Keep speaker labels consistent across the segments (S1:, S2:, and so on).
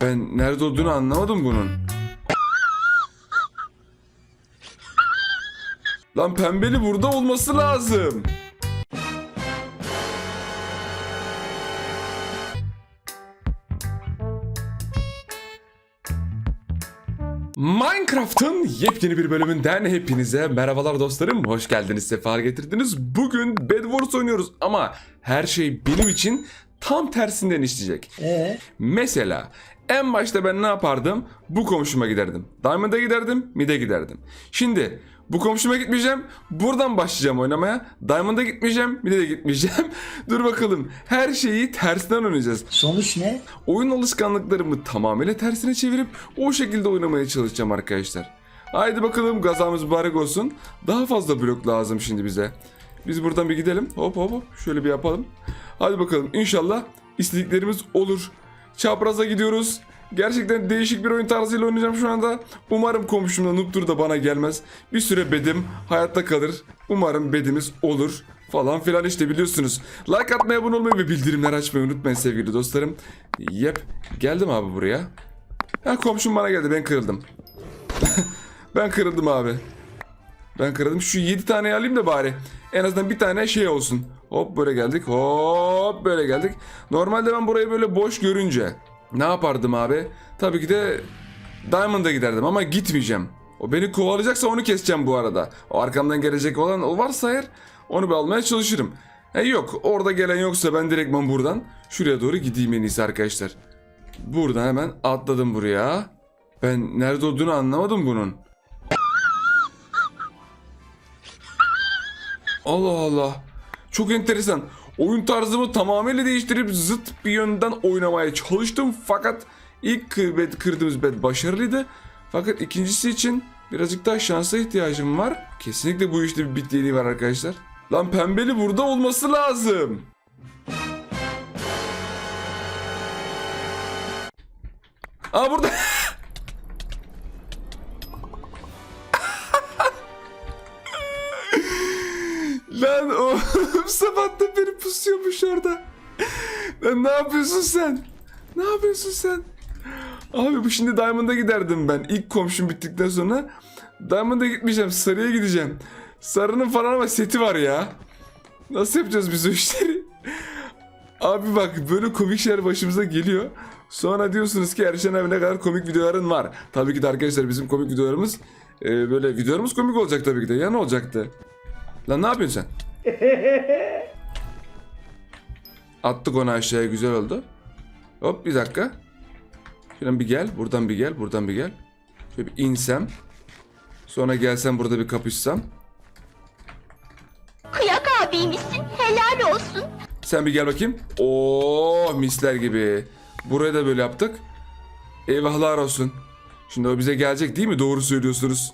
S1: Ben nerede olduğunu anlamadım bunun. Lan pembeli burada olması lazım. Minecraft'ın yepyeni bir bölümünden hepinize merhabalar dostlarım. Hoş geldiniz, sefa getirdiniz. Bugün Bed Wars oynuyoruz ama her şey benim için tam tersinden işleyecek.
S2: Ee,
S1: Mesela en başta ben ne yapardım? Bu komşuma giderdim. Diamond'a giderdim, Mid'e giderdim. Şimdi bu komşuma gitmeyeceğim. Buradan başlayacağım oynamaya. Diamond'a gitmeyeceğim, Mid'e de gitmeyeceğim. Dur bakalım. Her şeyi tersinden oynayacağız.
S2: sonuç ne?
S1: Oyun alışkanlıklarımı tamamıyla tersine çevirip o şekilde oynamaya çalışacağım arkadaşlar. Haydi bakalım gazamız mübarek olsun. Daha fazla blok lazım şimdi bize. Biz buradan bir gidelim. Hop hop hop. Şöyle bir yapalım. Hadi bakalım inşallah istediklerimiz olur. Çapraza gidiyoruz. Gerçekten değişik bir oyun tarzıyla oynayacağım şu anda. Umarım komşumla Nuptur da bana gelmez. Bir süre bedim hayatta kalır. Umarım bedimiz olur falan filan işte biliyorsunuz. Like atmayı, abone olmayı ve bildirimleri açmayı unutmayın sevgili dostlarım. Yep. Geldim abi buraya. Ha komşum bana geldi ben kırıldım. ben kırıldım abi. Ben kırıldım. Şu 7 tane alayım da bari. En azından bir tane şey olsun. Hop böyle geldik. Hop böyle geldik. Normalde ben burayı böyle boş görünce ne yapardım abi? Tabii ki de Diamond'a giderdim ama gitmeyeceğim. O beni kovalayacaksa onu keseceğim bu arada. O arkamdan gelecek olan o varsa eğer onu bir almaya çalışırım. E yok orada gelen yoksa ben direktman buradan şuraya doğru gideyim en iyisi arkadaşlar. Buradan hemen atladım buraya. Ben nerede olduğunu anlamadım bunun. Allah Allah. Çok enteresan. Oyun tarzımı tamamıyla değiştirip zıt bir yönden oynamaya çalıştım. Fakat ilk bed, kırdığımız bed başarılıydı. Fakat ikincisi için birazcık daha şansa ihtiyacım var. Kesinlikle bu işte bir bitliliği var arkadaşlar. Lan pembeli burada olması lazım. Aa burada. beri pusuyormuş orada. Lan ne yapıyorsun sen? Ne yapıyorsun sen? Abi bu şimdi Diamond'a giderdim ben. İlk komşum bittikten sonra Diamond'a gitmeyeceğim. Sarıya gideceğim. Sarının falan ama seti var ya. Nasıl yapacağız biz o işleri? Abi bak böyle komik şeyler başımıza geliyor. Sonra diyorsunuz ki Erşen abi ne kadar komik videoların var. Tabii ki de arkadaşlar bizim komik videolarımız e, böyle videolarımız komik olacak tabii ki de. Ya ne olacaktı? Lan ne yapıyorsun sen? Attık onu aşağıya güzel oldu. Hop bir dakika. Şuradan bir gel, buradan bir gel, buradan bir gel. Şöyle bir insem. Sonra gelsem burada bir kapışsam.
S3: Kıyak abiymişsin. Helal olsun.
S1: Sen bir gel bakayım. Oo misler gibi. Buraya da böyle yaptık. Eyvahlar olsun. Şimdi o bize gelecek değil mi? Doğru söylüyorsunuz.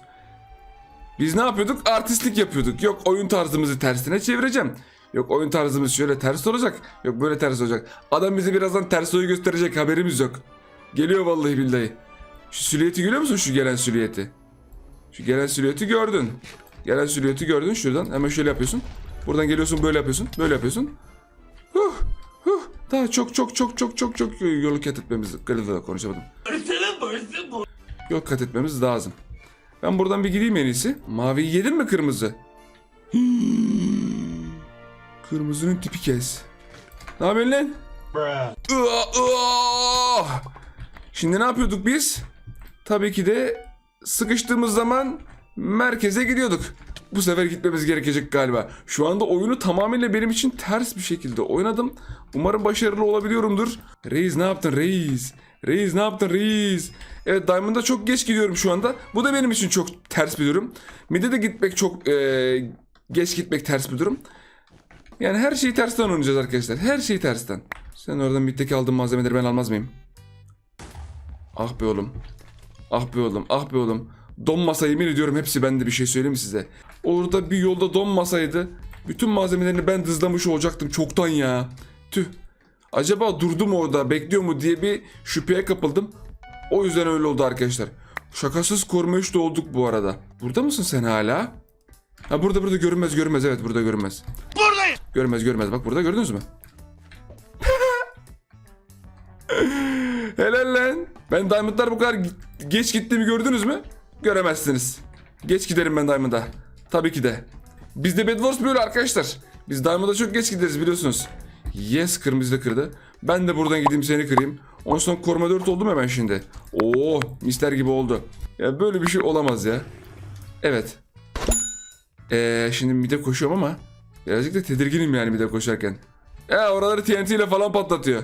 S1: Biz ne yapıyorduk? Artistlik yapıyorduk. Yok oyun tarzımızı tersine çevireceğim. Yok oyun tarzımız şöyle ters olacak. Yok böyle ters olacak. Adam bize birazdan ters oyu gösterecek haberimiz yok. Geliyor vallahi billahi. Şu silüeti görüyor musun şu gelen silüeti? Şu gelen silüeti gördün. Gelen silüeti gördün şuradan. Hemen şöyle yapıyorsun. Buradan geliyorsun böyle yapıyorsun. Böyle yapıyorsun. Huh, huh. Daha çok çok çok çok çok çok yolu kat etmemiz Galiba konuşamadım. Yol kat etmemiz lazım. Ben buradan bir gideyim en iyisi. Maviyi yedin mi kırmızı? Kırmızının tipi kes. Ne yapıyorsun lan? Şimdi ne yapıyorduk biz? Tabii ki de sıkıştığımız zaman merkeze gidiyorduk. Bu sefer gitmemiz gerekecek galiba. Şu anda oyunu tamamıyla benim için ters bir şekilde oynadım. Umarım başarılı olabiliyorumdur. Reis ne yaptın reis? Reis ne yaptın reis? Evet Diamond'a çok geç gidiyorum şu anda. Bu da benim için çok ters bir durum. Mid'e de gitmek çok eee, geç gitmek ters bir durum. Yani her şeyi tersten oynayacağız arkadaşlar. Her şeyi tersten. Sen oradan middeki aldığın malzemeleri ben almaz mıyım? Ah be oğlum. Ah be oğlum. Ah be oğlum. Donmasa yemin ediyorum hepsi bende bir şey söyleyeyim size? Orada bir yolda donmasaydı bütün malzemelerini ben dızlamış olacaktım çoktan ya. Tüh. Acaba durdu mu orada bekliyor mu diye bir şüpheye kapıldım. O yüzden öyle oldu arkadaşlar. Şakasız koruma üçte olduk bu arada. Burada mısın sen hala? Ha burada burada görünmez görünmez evet burada görünmez.
S4: Buradayım.
S1: Görmez görmez bak burada gördünüz mü? Helal lan. Ben Diamond'lar bu kadar geç gittiğimi gördünüz mü? Göremezsiniz. Geç giderim ben Diamond'a. Tabii ki de. Bizde Bed Wars böyle arkadaşlar. Biz Diamond'a çok geç gideriz biliyorsunuz. Yes kırmızı da kırdı. Ben de buradan gideyim seni kırayım. Ondan sonra koruma 4 oldum ben şimdi. Oo mister gibi oldu. Ya böyle bir şey olamaz ya. Evet. Ee, şimdi mide koşuyorum ama birazcık da tedirginim yani mide koşarken. Ya oraları TNT ile falan patlatıyor.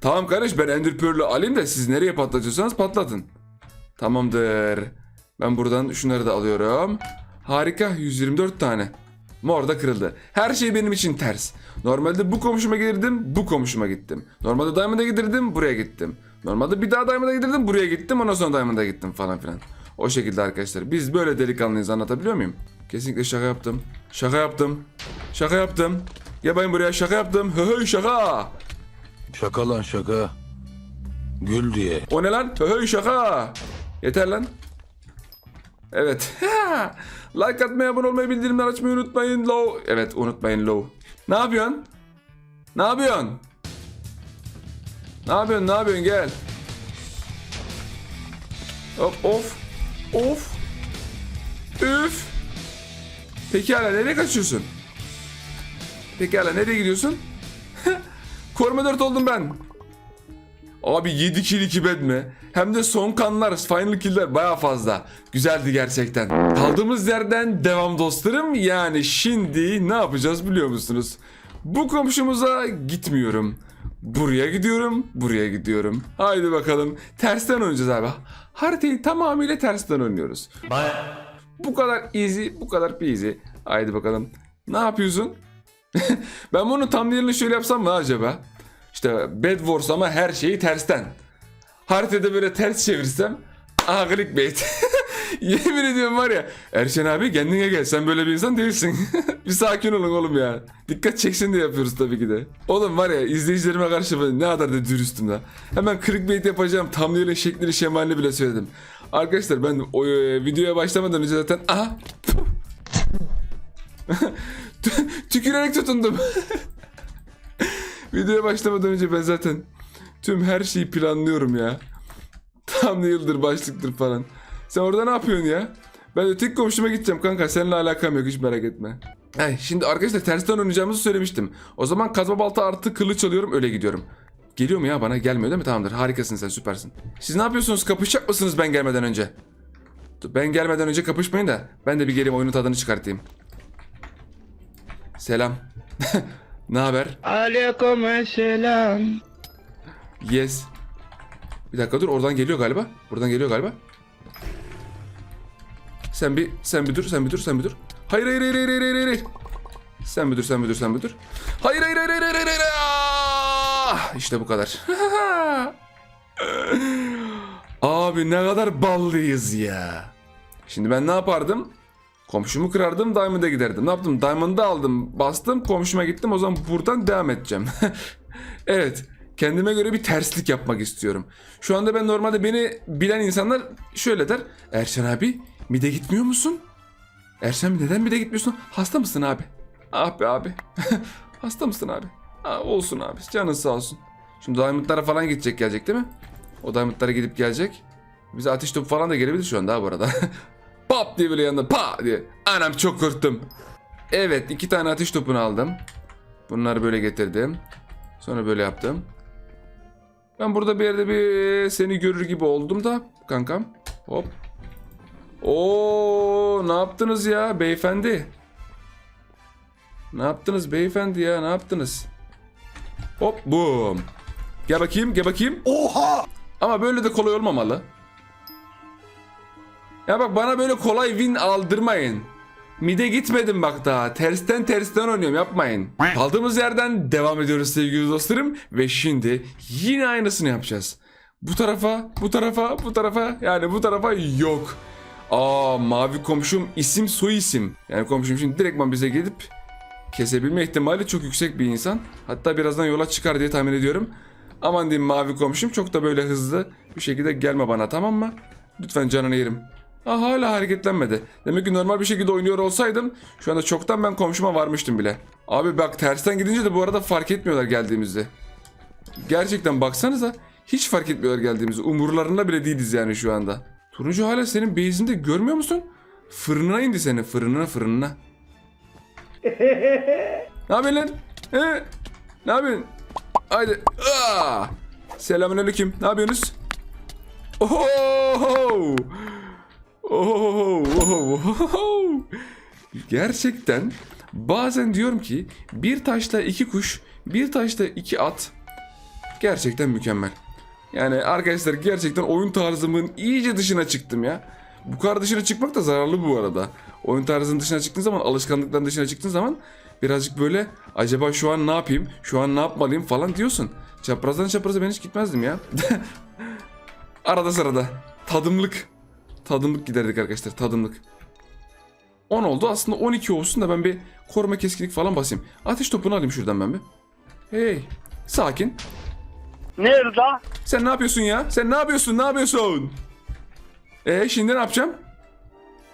S1: Tamam kardeş ben Ender Pearl'ü alayım da siz nereye patlatıyorsanız patlatın. Tamamdır. Ben buradan şunları da alıyorum. Harika 124 tane. Mor da kırıldı. Her şey benim için ters. Normalde bu komşuma gelirdim, bu komşuma gittim. Normalde Diamond'a giderdim, buraya gittim. Normalde bir daha Diamond'a giderdim, buraya gittim, ondan sonra Diamond'a gittim falan filan. O şekilde arkadaşlar. Biz böyle delikanlıyız anlatabiliyor muyum? Kesinlikle şaka yaptım. Şaka yaptım. Şaka yaptım. Gel bakayım buraya şaka yaptım. Hı hı şaka.
S2: Şaka lan şaka. Gül diye.
S1: O ne lan? Hı hı şaka. Yeter lan. Evet. like atmayı, abone olmayı, bildirimleri açmayı unutmayın. Low. Evet unutmayın low. Ne yapıyorsun? Ne yapıyorsun? Ne yapıyorsun? Ne yapıyorsun? Gel. Hop of. Of. Üf. Pekala nereye kaçıyorsun? Pekala nereye gidiyorsun? Koruma 4 oldum ben. Abi 7 kill 2 bed mi? Hem de son kanlar, final kill'ler baya fazla. Güzeldi gerçekten. Kaldığımız yerden devam dostlarım. Yani şimdi ne yapacağız biliyor musunuz? Bu komşumuza gitmiyorum. Buraya gidiyorum, buraya gidiyorum. Haydi bakalım. Tersten oynayacağız abi. Haritayı tamamıyla tersten oynuyoruz. Bu kadar easy, bu kadar easy. Haydi bakalım. Ne yapıyorsun? ben bunu tam yerini şöyle yapsam mı acaba? İşte Bed Wars ama her şeyi tersten. Haritada böyle ters çevirsem aha clickbait. Yemin ediyorum var ya Erşen abi kendine gel sen böyle bir insan değilsin. bir sakin olun oğlum ya. Dikkat çeksin diye yapıyoruz tabii ki de. Oğlum var ya izleyicilerime karşı ne kadar da dürüstüm da. Hemen clickbait yapacağım thumbnail'in şeklini şemalini bile söyledim. Arkadaşlar ben o e, videoya başlamadan önce zaten aha Tü- tükürerek tutundum. Videoya başlamadan önce ben zaten tüm her şeyi planlıyorum ya. Tam yıldır başlıktır falan. Sen orada ne yapıyorsun ya? Ben tek komşuma gideceğim kanka. Seninle alakam yok hiç merak etme. Ay, şimdi arkadaşlar tersten oynayacağımızı söylemiştim. O zaman kazma balta artı kılıç alıyorum öyle gidiyorum. Geliyor mu ya bana? Gelmiyor değil mi? Tamamdır. Harikasın sen süpersin. Siz ne yapıyorsunuz? Kapışacak mısınız ben gelmeden önce? Ben gelmeden önce kapışmayın da ben de bir geleyim oyunun tadını çıkartayım. Selam. ne haber?
S4: Aleykümselam.
S1: Yes. Bir dakika dur oradan geliyor galiba. Buradan geliyor galiba. Sen bir sen bir dur sen bir dur sen bir dur. Hayır hayır hayır hayır hayır hayır. Sen bir dur sen bir dur sen bir dur. Hayır. hayır. İşte bu kadar. Abi ne kadar ballıyız ya. Şimdi ben ne yapardım? Komşumu kırardım Diamond'a giderdim. Ne yaptım? Diamond'ı aldım bastım komşuma gittim o zaman buradan devam edeceğim. evet kendime göre bir terslik yapmak istiyorum. Şu anda ben normalde beni bilen insanlar şöyle der. Erşen abi mide gitmiyor musun? Erşen neden mide gitmiyorsun? Hasta mısın abi? Ah be abi. Hasta mısın abi? Ha, olsun abi canın sağ olsun. Şimdi Diamond'lara falan gidecek gelecek değil mi? O Diamond'lara gidip gelecek. Bize ateş topu falan da gelebilir şu anda bu arada. Pop diye böyle yanında pa diye. Anam çok korktum. Evet iki tane ateş topunu aldım. Bunları böyle getirdim. Sonra böyle yaptım. Ben burada bir yerde bir seni görür gibi oldum da kankam. Hop. Oo ne yaptınız ya beyefendi? Ne yaptınız beyefendi ya ne yaptınız? Hop boom. Gel bakayım gel bakayım.
S2: Oha!
S1: Ama böyle de kolay olmamalı. Ya bak bana böyle kolay win aldırmayın. Mide gitmedim bak daha. Tersten tersten oynuyorum yapmayın. Kaldığımız yerden devam ediyoruz sevgili dostlarım. Ve şimdi yine aynısını yapacağız. Bu tarafa, bu tarafa, bu tarafa. Yani bu tarafa yok. Aa mavi komşum isim soy isim. Yani komşum şimdi direktman bize gidip kesebilme ihtimali çok yüksek bir insan. Hatta birazdan yola çıkar diye tahmin ediyorum. Aman diyeyim mavi komşum çok da böyle hızlı bir şekilde gelme bana tamam mı? Lütfen canını yerim. Aa, hala hareketlenmedi. Demek ki normal bir şekilde oynuyor olsaydım şu anda çoktan ben komşuma varmıştım bile. Abi bak tersten gidince de bu arada fark etmiyorlar geldiğimizde. Gerçekten baksanıza Hiç fark etmiyorlar geldiğimizi. Umurlarında bile değiliz yani şu anda. Turuncu hala senin base'inde görmüyor musun? Fırınına indi seni. Fırınına fırınına. ne yapıyorsun lan? Ne yapıyorsun? Haydi. Aa! Selamünaleyküm. Ne yapıyorsunuz? Oho! Oho! Oho! Gerçekten bazen diyorum ki bir taşla iki kuş, bir taşla iki at gerçekten mükemmel. Yani arkadaşlar gerçekten oyun tarzımın iyice dışına çıktım ya. Bu kadar dışına çıkmak da zararlı bu arada. Oyun tarzının dışına çıktığın zaman, alışkanlıkların dışına çıktığın zaman birazcık böyle acaba şu an ne yapayım, şu an ne yapmalıyım falan diyorsun. Çaprazdan çapraza ben hiç gitmezdim ya. Arada sırada. Tadımlık. Tadımlık giderdik arkadaşlar, tadımlık. 10 oldu. Aslında 12 olsun da ben bir koruma keskinlik falan basayım. Ateş topunu alayım şuradan ben bir. Hey. Sakin.
S4: Nerede?
S1: Sen ne yapıyorsun ya? Sen ne yapıyorsun? Ne yapıyorsun? E şimdi ne yapacağım?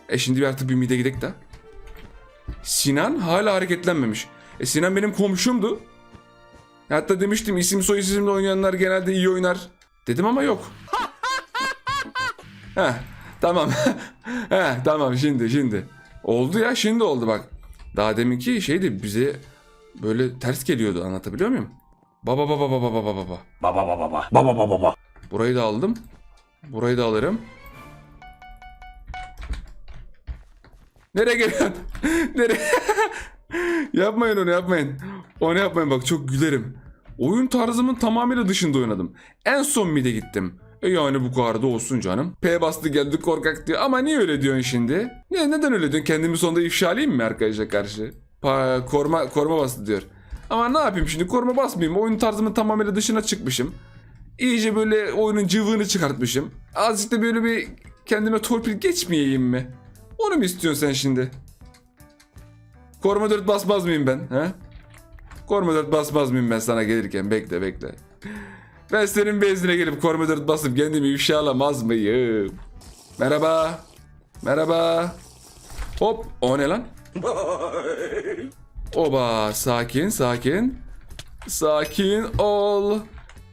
S1: E şimdi bir artık bir mide gidek de. Sinan hala hareketlenmemiş. E Sinan benim komşumdu. Hatta demiştim isim soy isimle oynayanlar genelde iyi oynar. Dedim ama yok. Heh tamam. Heh tamam şimdi şimdi. Oldu ya şimdi oldu bak. Daha deminki şeydi bize böyle ters geliyordu anlatabiliyor muyum? Baba baba baba baba baba.
S2: Baba baba baba. Baba baba baba.
S1: Burayı da aldım. Burayı da alırım. Nereye geliyorsun? Nereye? yapmayın onu yapmayın. Onu yapmayın bak çok gülerim. Oyun tarzımın tamamıyla dışında oynadım. En son mid'e gittim. E yani bu kadar da olsun canım. P bastı geldi korkak diyor. Ama niye öyle diyorsun şimdi? Niye, neden öyle diyorsun? Kendimi sonunda ifşa alayım mı arkadaşa karşı? Pa, koruma, koruma bastı diyor. Ama ne yapayım şimdi koruma basmayayım. Oyun tarzımın tamamıyla dışına çıkmışım. İyice böyle oyunun cıvığını çıkartmışım. Azıcık da böyle bir kendime torpil geçmeyeyim mi? Onu mu istiyorsun sen şimdi? Koruma 4 basmaz mıyım ben? He? Koruma 4 basmaz mıyım ben sana gelirken? Bekle bekle. Ben senin bezine gelip koruma 4 basıp kendimi ifşalamaz mıyım? Merhaba. Merhaba. Hop. O ne lan? Oba. Sakin sakin. Sakin ol.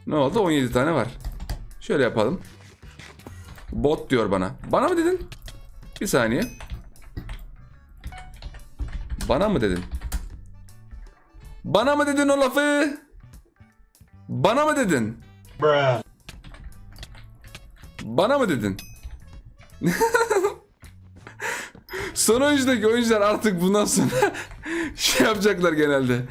S1: Ne oldu? 17 tane var. Şöyle yapalım. Bot diyor bana. Bana mı dedin? Bir saniye. Bana mı dedin? Bana mı dedin o lafı? Bana mı dedin? Bana mı dedin? Son oyuncudaki oyuncular artık bundan sonra şey yapacaklar genelde.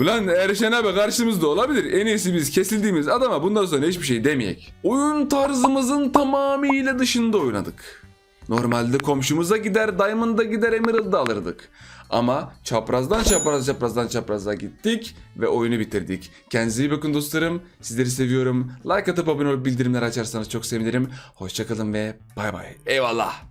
S1: Ulan Erşen abi karşımızda olabilir. En iyisi biz kesildiğimiz adama bundan sonra hiçbir şey demeyek. Oyun tarzımızın tamamıyla dışında oynadık. Normalde komşumuza gider, Diamond'a gider, Emerald'da alırdık. Ama çaprazdan çapraz çaprazdan çaprazdan gittik ve oyunu bitirdik. Kendinize iyi bakın dostlarım. Sizleri seviyorum. Like atıp abone olup bildirimleri açarsanız çok sevinirim. Hoşçakalın ve bay bay. Eyvallah.